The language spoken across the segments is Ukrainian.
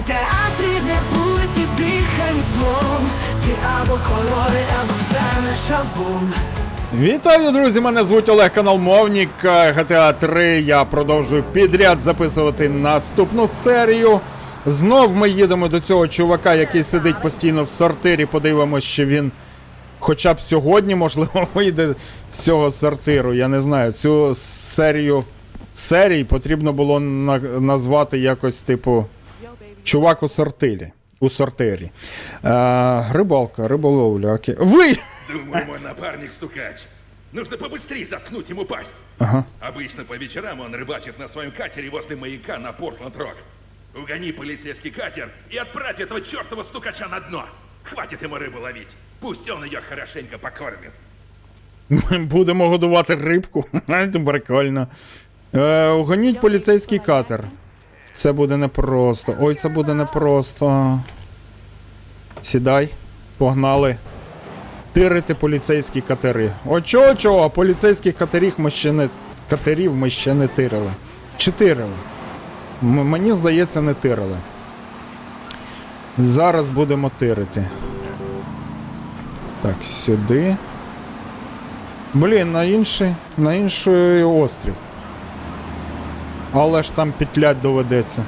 Театри, де вулиці дихають злом Ти або кольори, або станеш абом Вітаю, друзі! Мене звуть Олег Канал Мовнік е, GTA 3. Я продовжую підряд записувати наступну серію. Знов ми їдемо до цього чувака, який сидить постійно в сортирі. Подивимося, що він хоча б сьогодні, можливо, вийде з цього сортиру. Я не знаю. Цю серію серій потрібно було назвати якось, типу, чувак у сортирі. У сортирі. Е, рибалка, риболовля. Окей. Ви! Думаю, мой напарник стукач. Нужно побыстрее заткнуть ему пасть. Ага. Обычно по вечерам он рыбачит на своем катере возле маяка на Портленд-Рок. Угони полицейский катер и отправь этого чертова стукача на дно. Хватит ему рыбу ловить. Пусть он ее хорошенько покормит. Ми будемо годувати рибку. Це прикольно. Е, угоніть поліцейський катер. Це буде непросто. Ой, це буде непросто. Сідай, погнали. Тирити поліцейські катери. О, чого, чого, поліцейських катерів ми ще не. Катерів ми ще не тирили. Чи тирили? М- мені здається, не тирили. Зараз будемо тирити. Так, сюди. Блін, на інший, на інший острів. Але ж там петлять доведеться.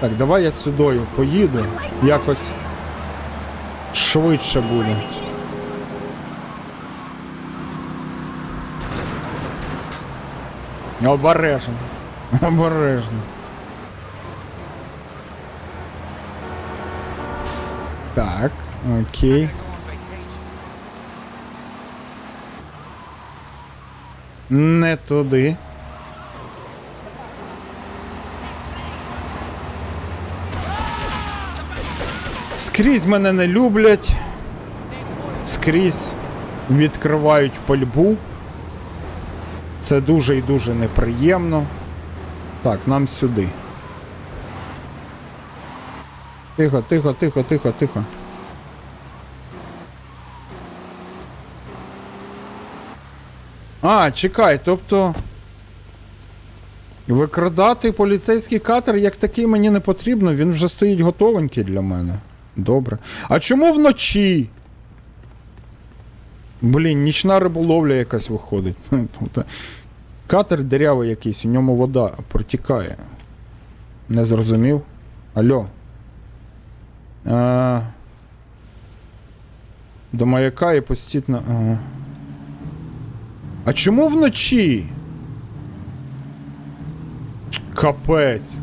Так, давай я сюдою поїду. Якось швидше буде. Обережно. Обережно. Так, окей. Не туди. Скрізь мене не люблять. Скрізь відкривають пальбу. Це дуже і дуже неприємно. Так, нам сюди. Тихо, тихо, тихо, тихо, тихо. А, чекай, тобто. Викрадати поліцейський катер як такий мені не потрібно, він вже стоїть готовенький для мене. Добре. А чому вночі? Блін, нічна риболовля якась виходить. Тобто, Катер дирявий якийсь, у ньому вода протікає. Не зрозумів? Алло. А... До маяка і постійно. Ага. А чому вночі? Капець.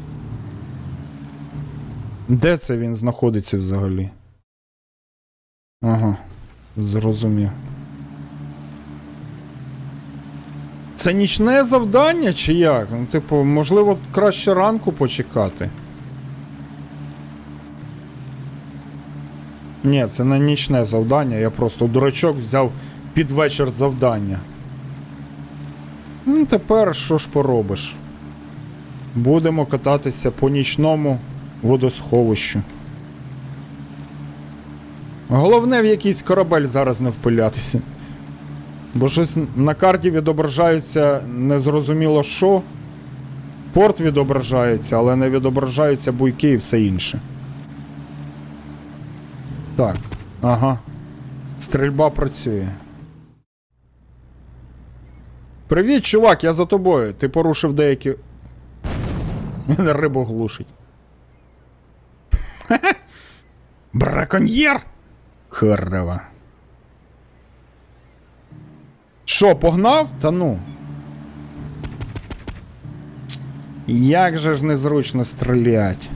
Де це він знаходиться взагалі? Ага, зрозумів. Це нічне завдання чи як? Ну, типу, можливо, краще ранку почекати. Ні, це не нічне завдання, я просто дурачок взяв під вечір завдання. Ну, тепер що ж поробиш? Будемо кататися по нічному водосховищу. Головне в якийсь корабель зараз не впилятися. Бо щось на карті відображається незрозуміло що. Порт відображається, але не відображаються буйки і все інше. Так, ага. Стрільба працює. Привіт, чувак, я за тобою. Ти порушив деякі. Він рибу глушить. Браконьєр! Хорева. Що, погнав? Та ну. Як же ж незручно стрілять.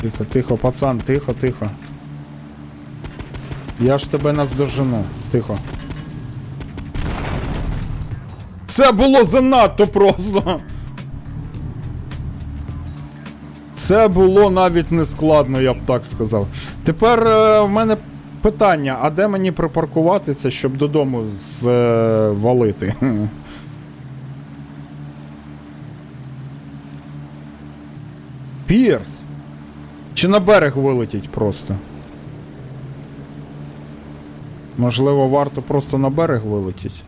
Тихо, тихо, пацан, тихо, тихо. Я ж тебе наздожену. Тихо. Це було занадто просто. Це було навіть не складно, я б так сказав. Тепер е, в мене питання: а де мені припаркуватися, щоб додому звалити? Пірс. Чи на берег вилетіть просто? Можливо, варто просто на берег вилетіти.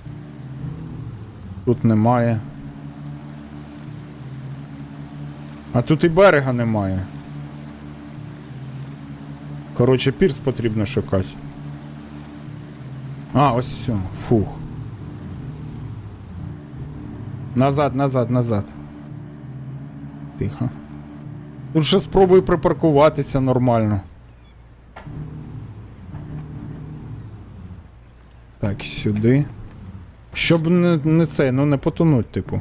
Тут немає. А тут і берега немає. Коротше, пірс потрібно шукати. А, ось все. Фух. Назад, назад, назад. Тихо. Тут ще спробую припаркуватися нормально. Так, сюди. Щоб не, не це, ну не потонуть, типу.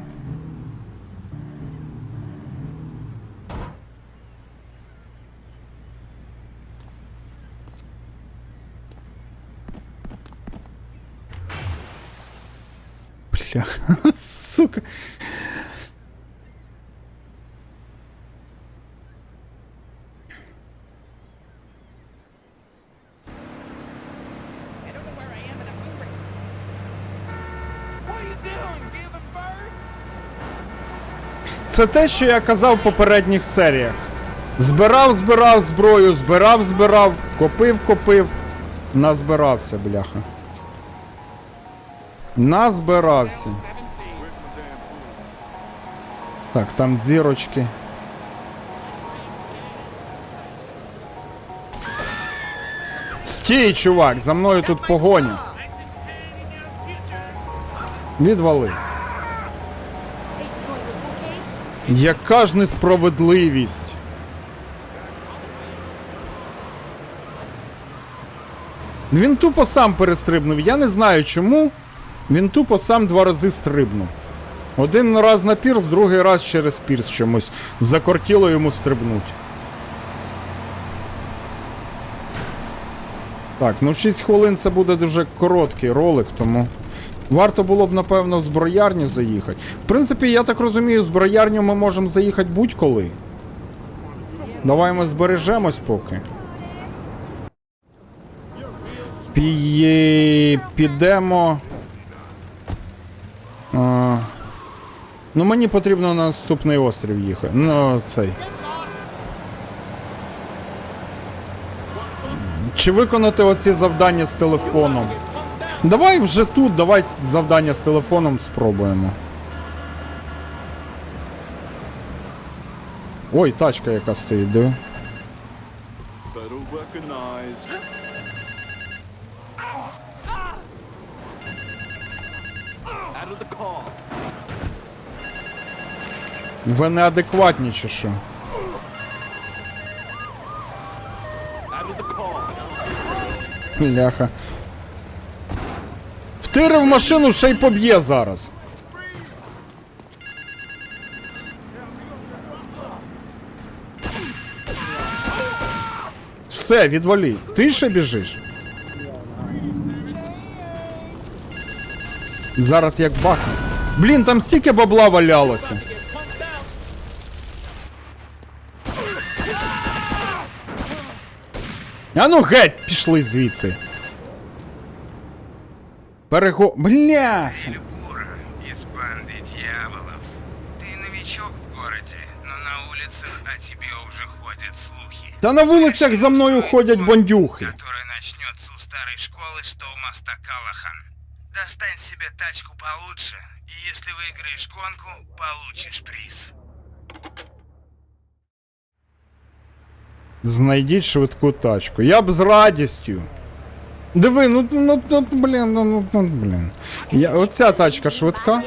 Бля, сука. Це те, що я казав в попередніх серіях. Збирав, збирав зброю, збирав, збирав, копив, копив. Назбирався, бляха. Назбирався. Так, там зірочки. Стій, чувак, за мною тут погоня. Відвали. Яка ж несправедливість? Він тупо сам перестрибнув. Я не знаю чому. Він тупо сам два рази стрибнув. Один раз на пірс, другий раз через пірс чомусь. Закортіло йому стрибнуть. Так, ну 6 хвилин це буде дуже короткий ролик, тому. Варто було б, напевно, в зброярню заїхати. В принципі, я так розумію, в зброярню ми можемо заїхати будь-коли. Давай ми збережемось поки. Пі... Підемо. А... Ну, мені потрібно на наступний острів їхати. Ну, цей. Чи виконати оці завдання з телефоном? Давай вже тут, давай завдання з телефоном спробуємо. Ой, тачка яка стоїть, car. Ви неадекватні чи що? Ляха. Втирив машину, ще й поб'є зараз. Все, відвалі. Ти ще біжиш. Зараз як бахне. Блін, там стільки бабла валялося. А ну геть, пішли звідси. Перего... Бля! Эльбура из банды дьяволов. Ты новичок в городе, но на улицах о тебе уже ходят слухи. Та на вулицях за мною ходять бандюхи. Который начнется у старой школы, что у моста Калахан. Достань себе тачку получше, и если выиграешь гонку, получишь приз. Знайдіть швидку тачку. Я б з радістю. Диви, ну, ну, ну блін, ну, ну, ну, блін. Я, оця тачка швидка.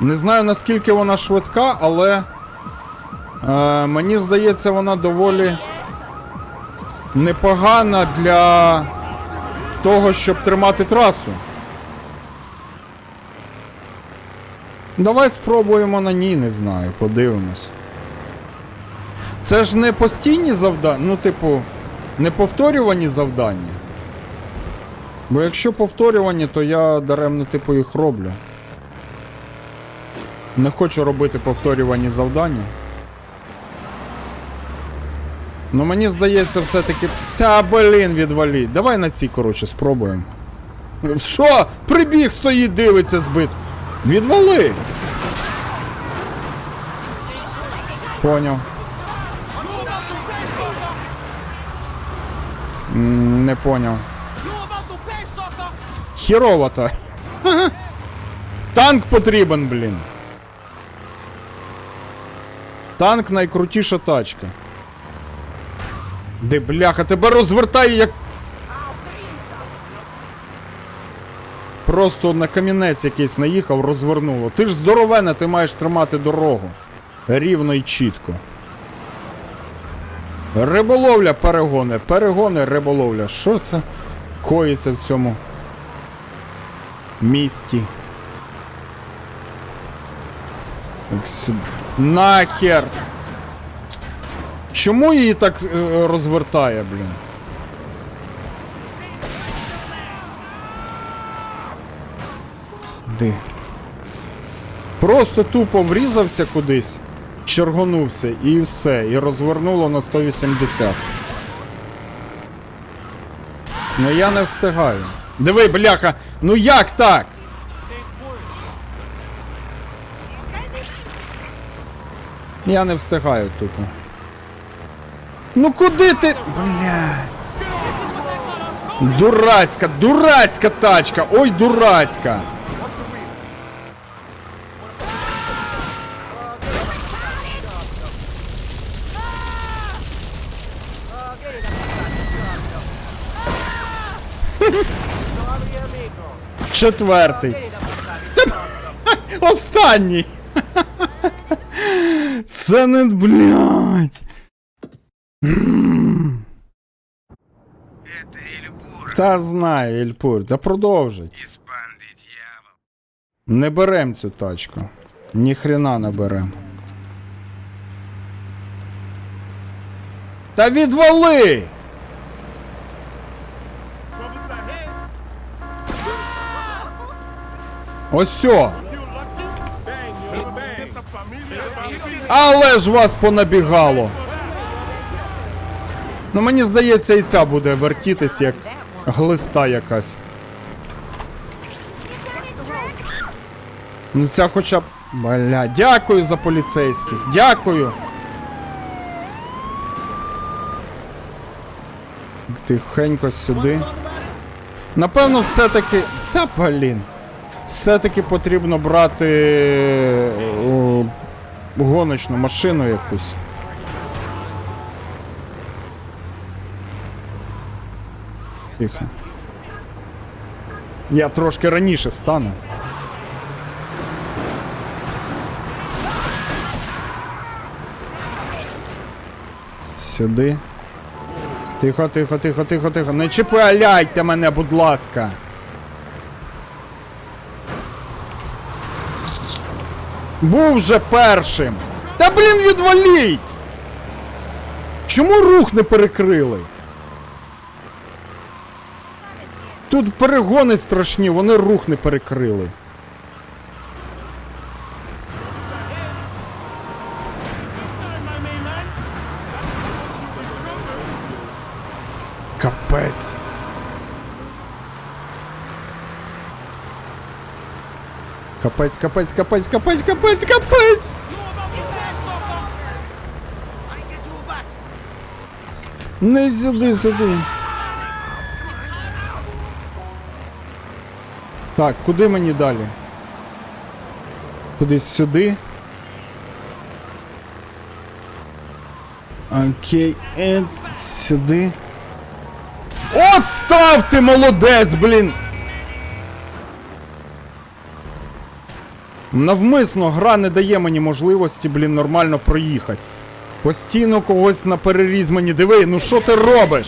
Не знаю наскільки вона швидка, але е, мені здається, вона доволі непогана для того, щоб тримати трасу. Давай спробуємо на ній, не знаю, подивимось. Це ж не постійні завдання, ну, типу, не повторювані завдання. Бо якщо повторювані, то я даремно, типу, їх роблю. Не хочу робити повторювані завдання. Ну мені здається, все-таки. Та блін, відваліть. Давай на цій, коротше, спробуємо. Що? Прибіг стоїть, дивиться збит. Відвали! Поняв. Не поняв. Хірово то. Танк потрібен, блін. Танк найкрутіша тачка. Де бляха, тебе розвертає як. Просто на камінець якийсь наїхав, розвернуло. Ти ж здоровене, ти маєш тримати дорогу. Рівно і чітко. Риболовля, перегони, перегони, риболовля. Що це коїться в цьому місті? Нахер! Чому її так е, розвертає, блін? Де? Просто тупо врізався кудись, чергонувся і все, і розвернуло на 180. Ну я не встигаю. Диви, бляха, ну як так? Я не встигаю тупо. Ну куди ти. Бля. Дурацька, дурацька тачка! Ой, дурацька! Четвертий. Та- Останній. Це не блядь. Это Эльбур Та знаю, Ельпур, та продовжить. из банды дьявол. Не берем цю тачку. Ніхрена не берем. Та відвали! Ось сьо. Але ж вас понабігало. Ну мені здається, і ця буде вертітись як глиста якась. Ну ця хоча б. Бля, дякую за поліцейських. Дякую. Тихенько сюди. Напевно, все-таки. Та блін. Все-таки потрібно брати о, гоночну машину якусь. Тихо. Я трошки раніше стану. Сюди. Тихо, тихо, тихо, тихо, тихо. Не чіпляйте мене, будь ласка. Був вже першим. Та блін, відваліть! Чому рух не перекрили? Тут перегони страшні, вони рух не перекрили. Капець. Капець, капець, капець, капець, капець, капець! Не сюди, сюди. Так, куди мені далі? Кудись сюди. Окей, е, сюди. От став ти молодець, блін! Навмисно гра не дає мені можливості, блін, нормально проїхати. Постійно когось на переріз мені диви, ну що ти робиш?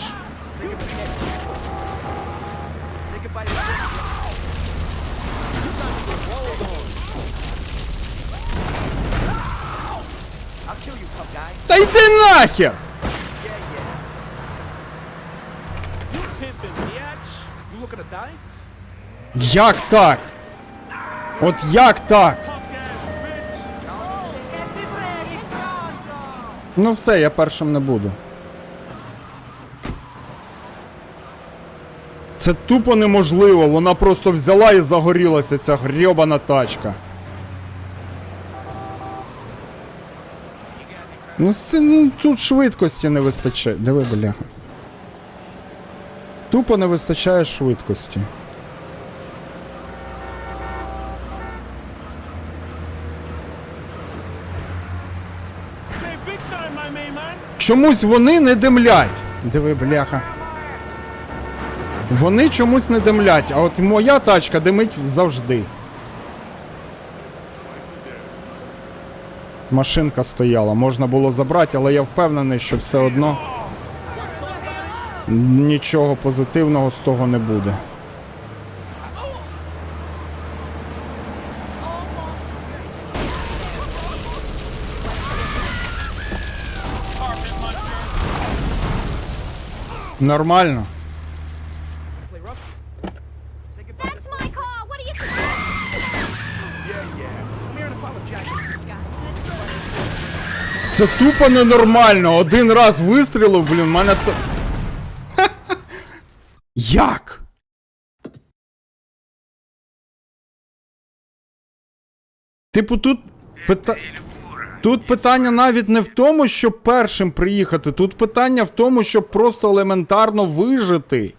Та йди нахер! Як так? От як так? Ну все, я першим не буду. Це тупо неможливо, вона просто взяла і загорілася ця грьобана тачка. Ну, це, ну тут швидкості не вистачає. Диви, бляха. тупо не вистачає швидкості. Чомусь вони не димлять. Диви, бляха. Вони чомусь не димлять, а от моя тачка димить завжди. Машинка стояла, можна було забрати, але я впевнений, що все одно нічого позитивного з того не буде. Apologize. Це тупо ненормально. Один раз вистрілив, блін, в мене то. Як? Типу, тут пита... Тут питання навіть не в тому, щоб першим приїхати. Тут питання в тому, щоб просто елементарно вижити.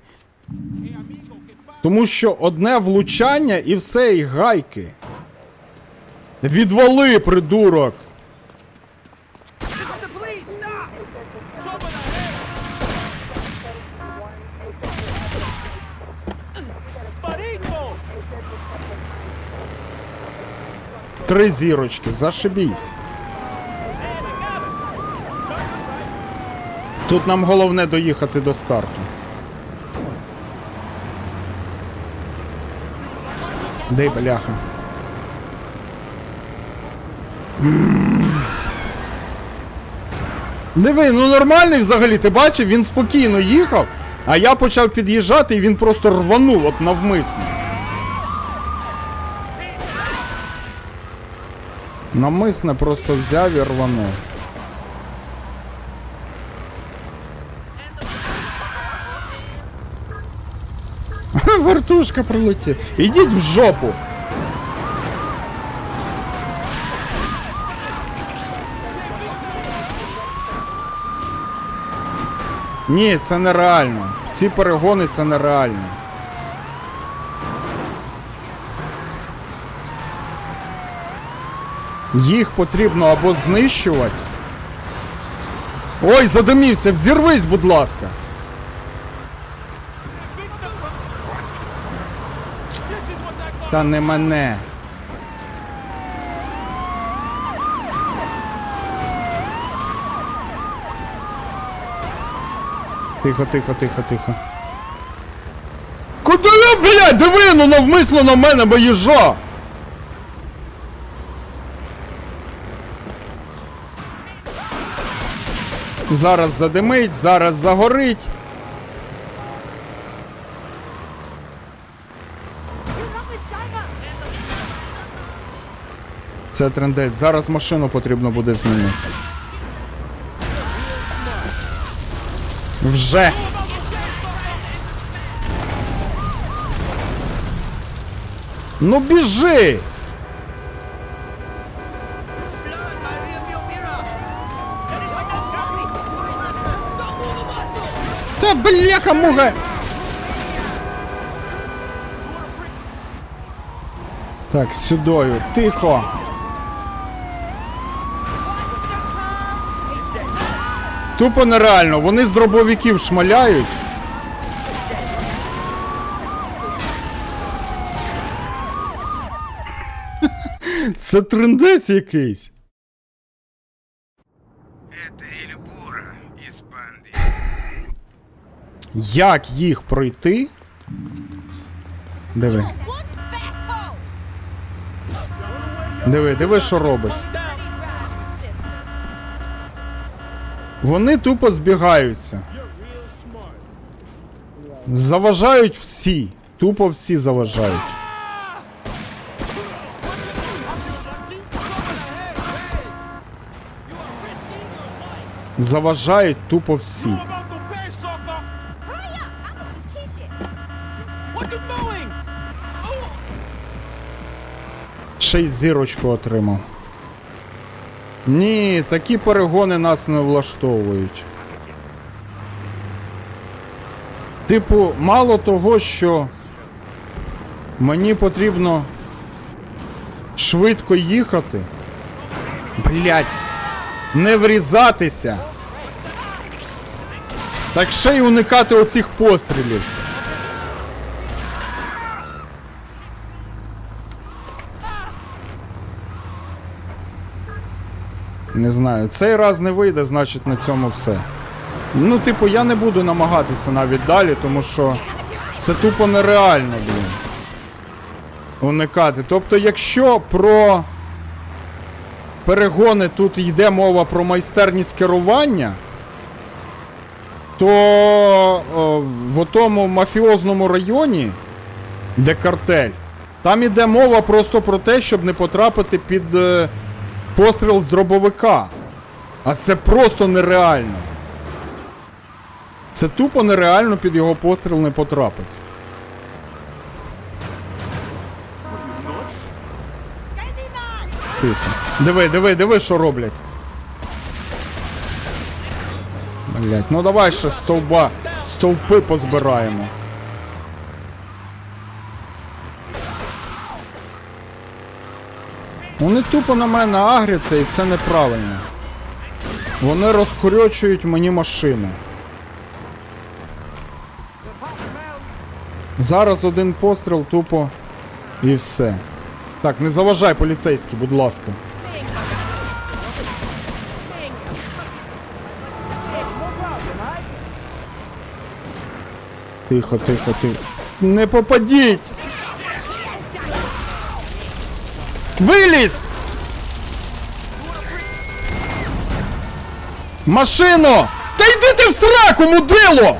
Тому що одне влучання і все, і гайки. Відвали, придурок! Три зірочки, зашибісь. Тут нам головне доїхати до старту. Дай бляха. Диви, ну нормальний взагалі, ти бачив, він спокійно їхав, а я почав під'їжджати і він просто рванув от навмисно. Намисне просто взяв і рванув. Вертушка прилетіла. Ідіть в жопу. Ні, це нереально. Ці перегони це нереально. Їх потрібно або знищувати. Ой, задимівся, взірвись, будь ласка. Та не мене. Тихо, тихо, тихо, тихо. Куди я, блядь, диви, ну навмисно на мене, бо їжа! Зараз задимить, зараз загорить. Це трендець. Зараз машину потрібно буде змінити. Вже. Ну біжи! Та бляха муга! Так, сюдою, тихо. Тупо нереально, вони з дробовиків шмаляють. Це трендець якийсь. Это Эльбура из банды. Як їх пройти? Диви. Диви, диви, що робить. Вони тупо збігаються. Заважають всі. Тупо всі заважають. Заважають тупо всі. Ще й зірочку отримав. Ні, такі перегони нас не влаштовують. Типу, мало того, що мені потрібно швидко їхати. Блять, не врізатися. Так ще й уникати оцих пострілів. Не знаю, цей раз не вийде, значить на цьому все. Ну, типу, я не буду намагатися навіть далі, тому що це тупо нереально, блін. Уникати. Тобто, якщо про перегони тут йде мова про майстерність керування, то о, в тому мафіозному районі, де картель, там іде мова просто про те, щоб не потрапити під е, постріл з дробовика. А це просто нереально. Це тупо нереально під його постріл не потрапити. Тихо. Диви, диви, диви, що роблять. Блять, ну давай ще стовба, стовпи позбираємо. Вони тупо на мене агряться і це неправильно. Вони розкурочують мені машину. Зараз один постріл тупо і все. Так, не заважай поліцейський, будь ласка. Тихо, тихо, тихо. Не попадіть! Вилізь! Машино! Та йди ти в сраку, мудило!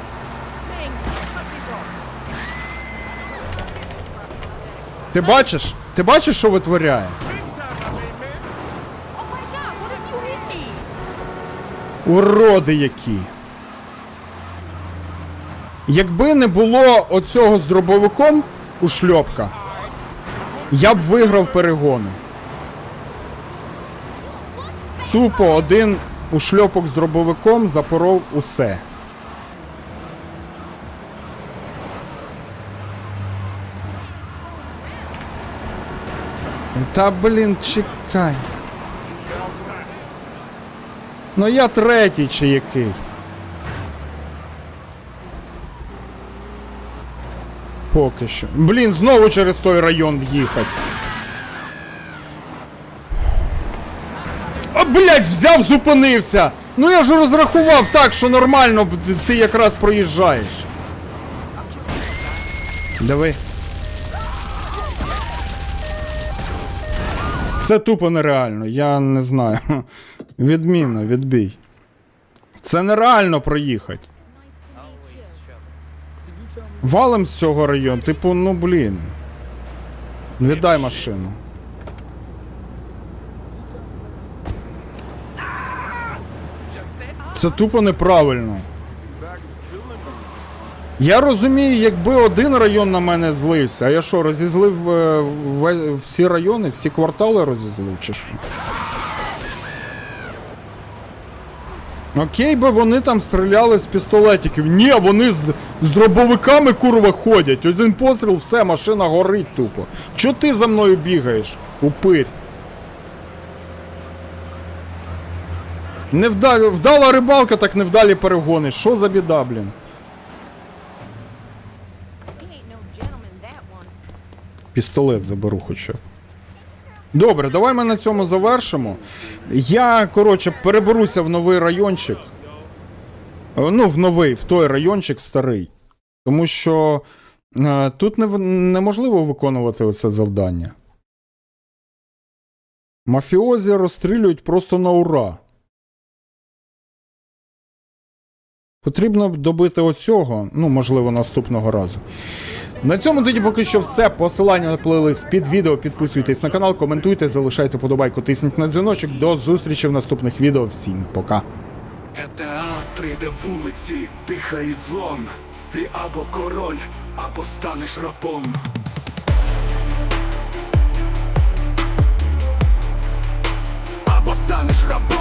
Ти бачиш? Ти бачиш, що витворяє? Уроди які. Якби не було оцього з дробовиком у шльопка, я б виграв перегони. Тупо один у шльопок з дробовиком запоров усе. Та блін, чекай. Ну я третій чи який. Поки що. Блін, знову через той район їхати. А, блядь, взяв, зупинився! Ну я ж розрахував так, що нормально ти якраз проїжджаєш. Диви. Це тупо нереально, я не знаю. Відмінно, відбій. Це нереально проїхати. Валим з цього району, типу, ну блін. Віддай машину. Це тупо неправильно. Я розумію, якби один район на мене злився, а я що, розізлив е, всі райони, всі квартали розізлив, чи що? Окей би вони там стріляли з пістолетиків. Ні, вони з, з дробовиками курва ходять. Один постріл, все, машина горить тупо. Чо ти за мною бігаєш? Упирь. Невдалі, вдала рибалка, так невдалі перегони. Що за біда, блін? Пістолет заберу хоча. Добре, давай ми на цьому завершимо. Я, коротше, переберуся в новий райончик. Е, Ну, в новий, в той райончик старий. Тому що е, тут не, неможливо виконувати оце завдання. Мафіозі розстрілюють просто на ура. Потрібно добити оцього, ну, можливо, наступного разу. На цьому тоді поки що все. Посилання на плейлист під відео. Підписуйтесь на канал, коментуйте, залишайте подобайку, тисніть на дзвіночок. До зустрічі в наступних відео. Всім пока. GTA 3, де вулиці дихає злом. Ти або король, або станеш рабом. Або станеш рабом.